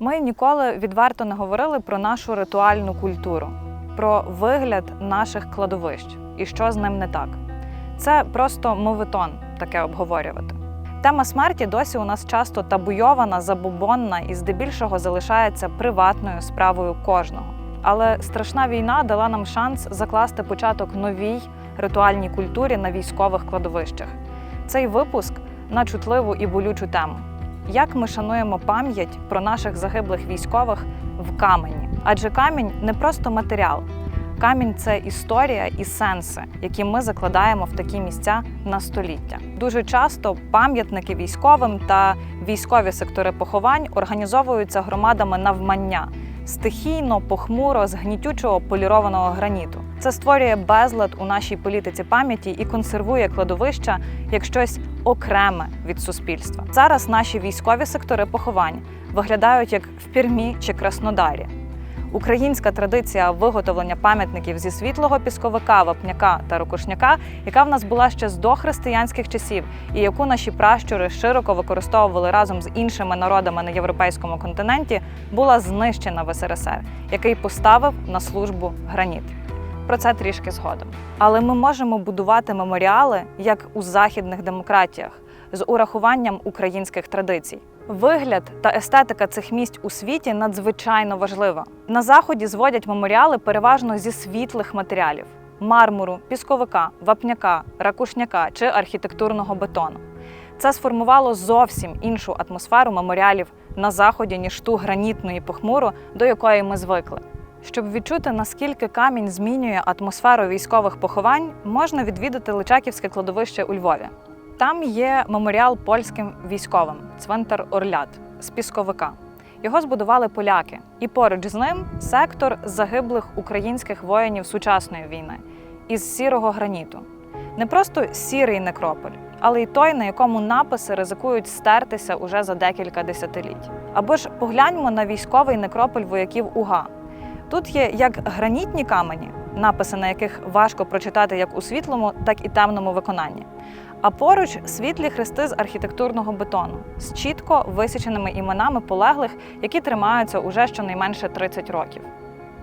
Ми ніколи відверто не говорили про нашу ритуальну культуру, про вигляд наших кладовищ і що з ним не так. Це просто моветон таке обговорювати. Тема смерті досі у нас часто табуйована, забубонна і здебільшого залишається приватною справою кожного. Але страшна війна дала нам шанс закласти початок новій ритуальній культурі на військових кладовищах. Цей випуск на чутливу і болючу тему. Як ми шануємо пам'ять про наших загиблих військових в камені? Адже камінь не просто матеріал. Камінь це історія і сенси, які ми закладаємо в такі місця на століття. Дуже часто пам'ятники військовим та військові сектори поховань організовуються громадами навмання стихійно, похмуро, з гнітючого полірованого граніту. Це створює безлад у нашій політиці пам'яті і консервує кладовища як щось окреме від суспільства. Зараз наші військові сектори поховань виглядають як в Пірмі чи Краснодарі. Українська традиція виготовлення пам'ятників зі світлого пісковика, вапняка та ракушняка, яка в нас була ще з дохристиянських часів, і яку наші пращури широко використовували разом з іншими народами на європейському континенті, була знищена в СРСР, який поставив на службу граніт. Про це трішки згодом. Але ми можемо будувати меморіали як у західних демократіях з урахуванням українських традицій. Вигляд та естетика цих місць у світі надзвичайно важлива. На заході зводять меморіали переважно зі світлих матеріалів: мармуру, пісковика, вапняка, ракушняка чи архітектурного бетону. Це сформувало зовсім іншу атмосферу меморіалів на заході, ніж ту гранітну і похмуру, до якої ми звикли. Щоб відчути, наскільки камінь змінює атмосферу військових поховань, можна відвідати Личаківське кладовище у Львові. Там є меморіал польським військовим цвинтар Орлят з пісковика. Його збудували поляки, і поруч з ним сектор загиблих українських воїнів сучасної війни із сірого граніту. Не просто сірий некрополь, але й той, на якому написи ризикують стертися уже за декілька десятиліть. Або ж погляньмо на військовий некрополь вояків УГА. Тут є як гранітні камені, написи на яких важко прочитати як у світлому, так і темному виконанні. А поруч світлі хрести з архітектурного бетону з чітко висіченими іменами полеглих, які тримаються уже щонайменше 30 років.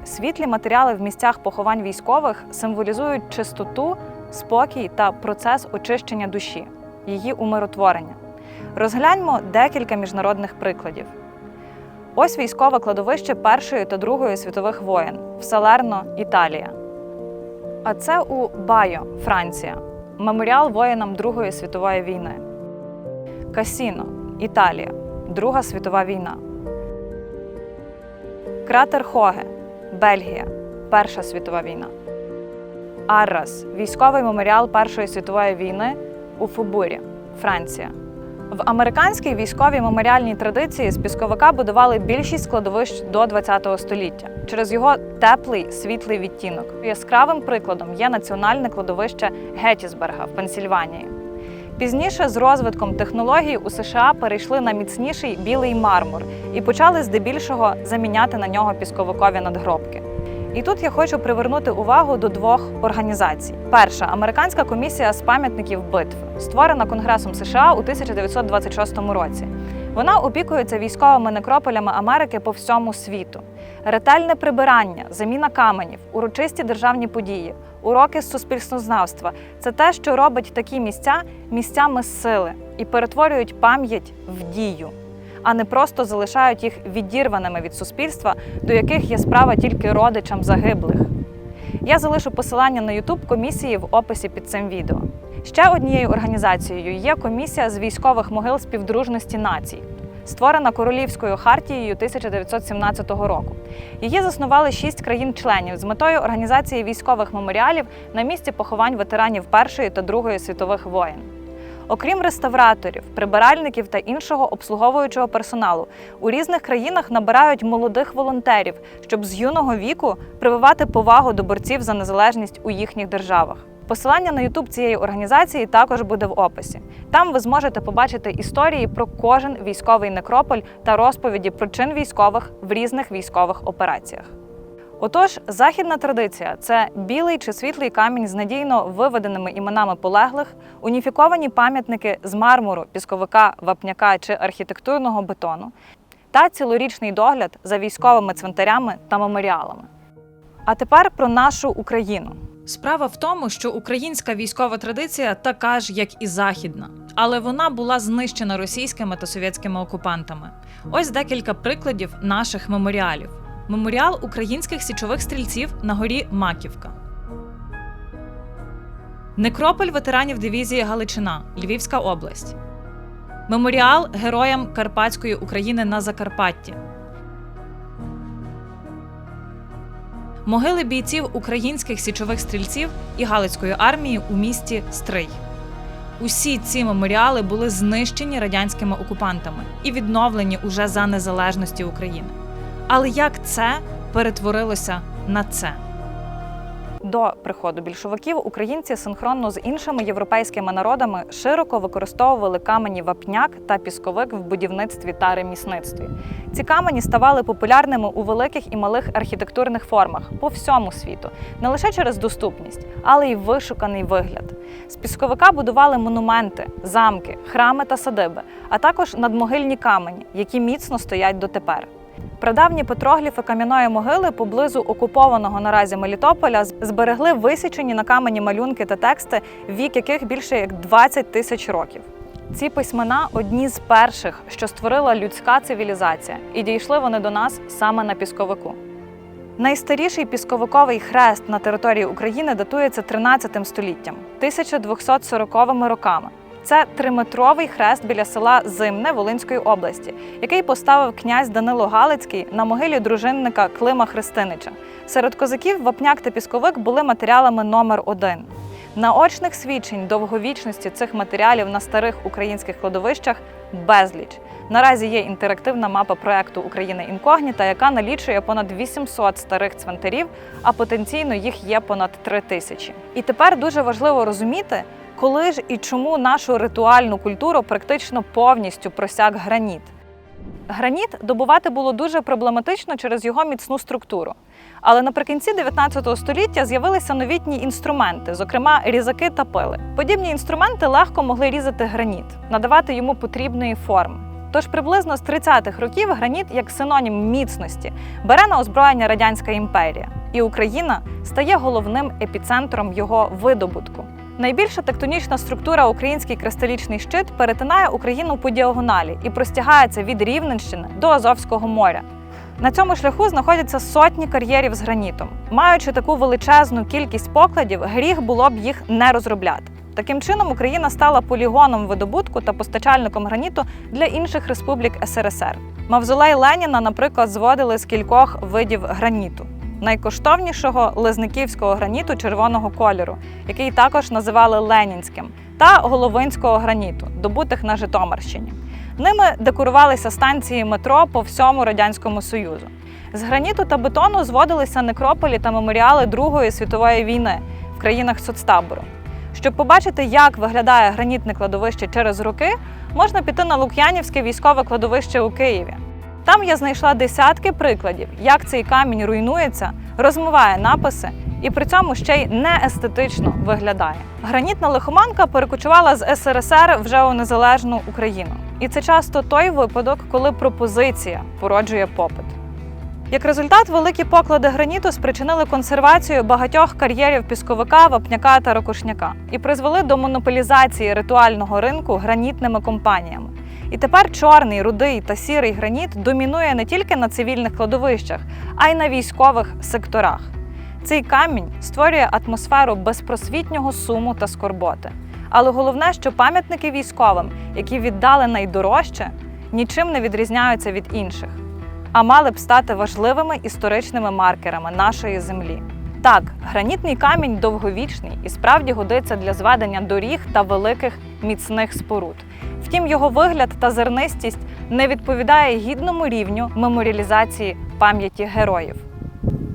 Світлі матеріали в місцях поховань військових символізують чистоту, спокій та процес очищення душі, її умиротворення. Розгляньмо декілька міжнародних прикладів. Ось військове кладовище Першої та Другої світових воєн в Салерно, Італія. А це у Байо, Франція. Меморіал воїнам Другої світової війни. Касіно, Італія. Друга світова війна. Кратер Хоге, Бельгія. Перша світова війна. Аррас військовий меморіал Першої світової війни у Фубурі, Франція. В американській військовій меморіальній традиції з пісковика будували більшість складовищ до ХХ століття через його теплий світлий відтінок. Яскравим прикладом є національне кладовище Геттісберга в Пенсільванії. Пізніше з розвитком технологій у США перейшли на міцніший білий мармур і почали здебільшого заміняти на нього пісковикові надгробки. І тут я хочу привернути увагу до двох організацій: перша американська комісія з пам'ятників битв, створена Конгресом США у 1926 році. Вона опікується військовими некрополями Америки по всьому світу. Ретельне прибирання, заміна каменів, урочисті державні події, уроки з суспільствознавства це те, що робить такі місця місцями сили і перетворюють пам'ять в дію а не просто залишають їх відірваними від суспільства, до яких є справа тільки родичам загиблих. Я залишу посилання на YouTube комісії в описі під цим відео. Ще однією організацією є комісія з військових могил співдружності націй, створена Королівською хартією 1917 року. Її заснували шість країн-членів з метою організації військових меморіалів на місці поховань ветеранів Першої та Другої світових воєн. Окрім реставраторів, прибиральників та іншого обслуговуючого персоналу, у різних країнах набирають молодих волонтерів, щоб з юного віку прививати повагу до борців за незалежність у їхніх державах. Посилання на Ютуб цієї організації також буде в описі. Там ви зможете побачити історії про кожен військовий некрополь та розповіді про чин військових в різних військових операціях. Отож, західна традиція це білий чи світлий камінь з надійно виведеними іменами полеглих, уніфіковані пам'ятники з мармуру, пісковика, вапняка чи архітектурного бетону, та цілорічний догляд за військовими цвинтарями та меморіалами. А тепер про нашу Україну. Справа в тому, що українська військова традиція така ж, як і західна, але вона була знищена російськими та совєтськими окупантами. Ось декілька прикладів наших меморіалів: меморіал українських січових стрільців на горі Маківка. Некрополь ветеранів дивізії Галичина, Львівська область. Меморіал героям Карпатської України на Закарпатті. Могили бійців українських січових стрільців і Галицької армії у місті Стрий. Усі ці меморіали були знищені радянськими окупантами і відновлені уже за незалежності України. Але як це перетворилося на це? До приходу більшовиків українці синхронно з іншими європейськими народами широко використовували камені вапняк та пісковик в будівництві та ремісництві. Ці камені ставали популярними у великих і малих архітектурних формах по всьому світу, не лише через доступність, але й вишуканий вигляд. З пісковика будували монументи, замки, храми та садиби, а також надмогильні камені, які міцно стоять дотепер. Прадавні петрогліфи кам'яної могили поблизу окупованого наразі Мелітополя зберегли висічені на камені малюнки та тексти, вік яких більше як 20 тисяч років. Ці письмена одні з перших, що створила людська цивілізація, і дійшли вони до нас саме на пісковику. Найстаріший пісковиковий хрест на території України датується 13 століттям, 1240 роками. Це триметровий хрест біля села Зимне Волинської області, який поставив князь Данило Галицький на могилі дружинника Клима Христинича. Серед козаків вапняк та пісковик були матеріалами номер один. Наочних свідчень довговічності цих матеріалів на старих українських кладовищах безліч. Наразі є інтерактивна мапа проекту Україна інкогніта, яка налічує понад 800 старих цвинтарів, а потенційно їх є понад 3 тисячі. І тепер дуже важливо розуміти, коли ж і чому нашу ритуальну культуру практично повністю просяк граніт. Граніт добувати було дуже проблематично через його міцну структуру. Але наприкінці 19 століття з'явилися новітні інструменти, зокрема різаки та пили. Подібні інструменти легко могли різати граніт, надавати йому потрібної форми. Тож приблизно з 30-х років граніт, як синонім міцності, бере на озброєння Радянська імперія, і Україна стає головним епіцентром його видобутку. Найбільша тектонічна структура український кристалічний щит перетинає Україну по діагоналі і простягається від Рівненщини до Азовського моря. На цьому шляху знаходяться сотні кар'єрів з гранітом. Маючи таку величезну кількість покладів, гріх було б їх не розробляти. Таким чином, Україна стала полігоном видобутку та постачальником граніту для інших республік СРСР. Мавзолей Леніна, наприклад, зводили з кількох видів граніту найкоштовнішого лизниківського граніту червоного кольору, який також називали Ленінським, та головинського граніту, добутих на Житомирщині. Ними декорувалися станції метро по всьому радянському союзу. З граніту та бетону зводилися некрополі та меморіали Другої світової війни в країнах соцтабору. Щоб побачити, як виглядає гранітне кладовище через роки, можна піти на Лук'янівське військове кладовище у Києві. Там я знайшла десятки прикладів, як цей камінь руйнується, розмиває написи і при цьому ще й не естетично виглядає. Гранітна лихоманка перекочувала з СРСР вже у незалежну Україну. І це часто той випадок, коли пропозиція породжує попит. Як результат, великі поклади граніту спричинили консервацію багатьох кар'єрів пісковика, вапняка та ракушняка і призвели до монополізації ритуального ринку гранітними компаніями. І тепер чорний, рудий та сірий граніт домінує не тільки на цивільних кладовищах, а й на військових секторах. Цей камінь створює атмосферу безпросвітнього суму та скорботи. Але головне, що пам'ятники військовим, які віддали найдорожче, нічим не відрізняються від інших, а мали б стати важливими історичними маркерами нашої землі. Так, гранітний камінь довговічний і справді годиться для зведення доріг та великих міцних споруд. Втім, його вигляд та зернистість не відповідає гідному рівню меморіалізації пам'яті героїв.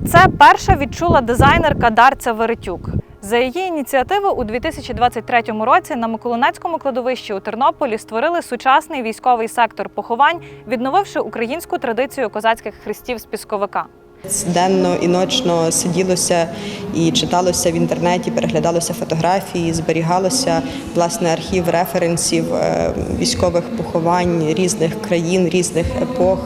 Це перша відчула дизайнерка Дарця Веретюк. За її ініціативи у 2023 році на Миколинецькому кладовищі у Тернополі створили сучасний військовий сектор поховань, відновивши українську традицію козацьких хрестів з пісковика. Денно і ночно сиділося і читалося в інтернеті, переглядалося фотографії, зберігалося власне архів референсів е, військових поховань різних країн, різних епох.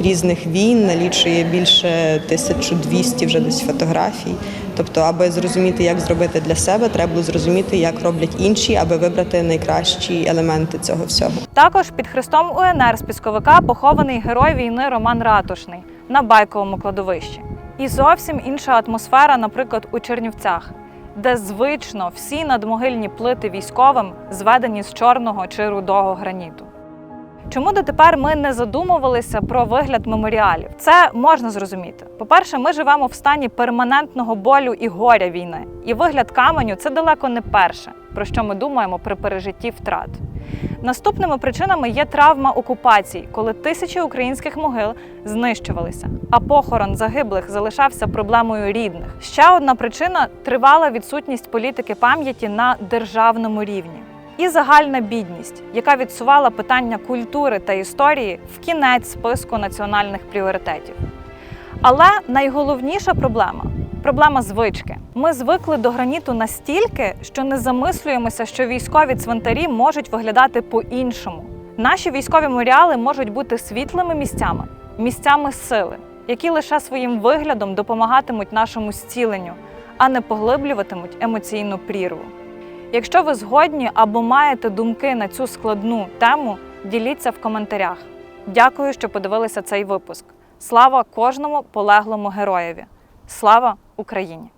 різних війн, налічує більше 1200 вже десь фотографій. Тобто, аби зрозуміти, як зробити для себе, треба було зрозуміти, як роблять інші, аби вибрати найкращі елементи цього всього. Також під хрестом УНР з пісковика похований герой війни Роман Ратушний на байковому кладовищі. І зовсім інша атмосфера, наприклад, у Чернівцях, де звично всі надмогильні плити військовим зведені з чорного чи рудого граніту. Чому дотепер ми не задумувалися про вигляд меморіалів? Це можна зрозуміти. По-перше, ми живемо в стані перманентного болю і горя війни, і вигляд каменю це далеко не перше, про що ми думаємо при пережитті втрат. Наступними причинами є травма окупацій, коли тисячі українських могил знищувалися, а похорон загиблих залишався проблемою рідних. Ще одна причина тривала відсутність політики пам'яті на державному рівні. І загальна бідність, яка відсувала питання культури та історії в кінець списку національних пріоритетів. Але найголовніша проблема проблема звички. Ми звикли до граніту настільки, що не замислюємося, що військові цвинтарі можуть виглядати по-іншому. Наші військові меморіали можуть бути світлими місцями, місцями сили, які лише своїм виглядом допомагатимуть нашому зціленню, а не поглиблюватимуть емоційну прірву. Якщо ви згодні або маєте думки на цю складну тему, діліться в коментарях. Дякую, що подивилися цей випуск. Слава кожному полеглому героєві! Слава Україні!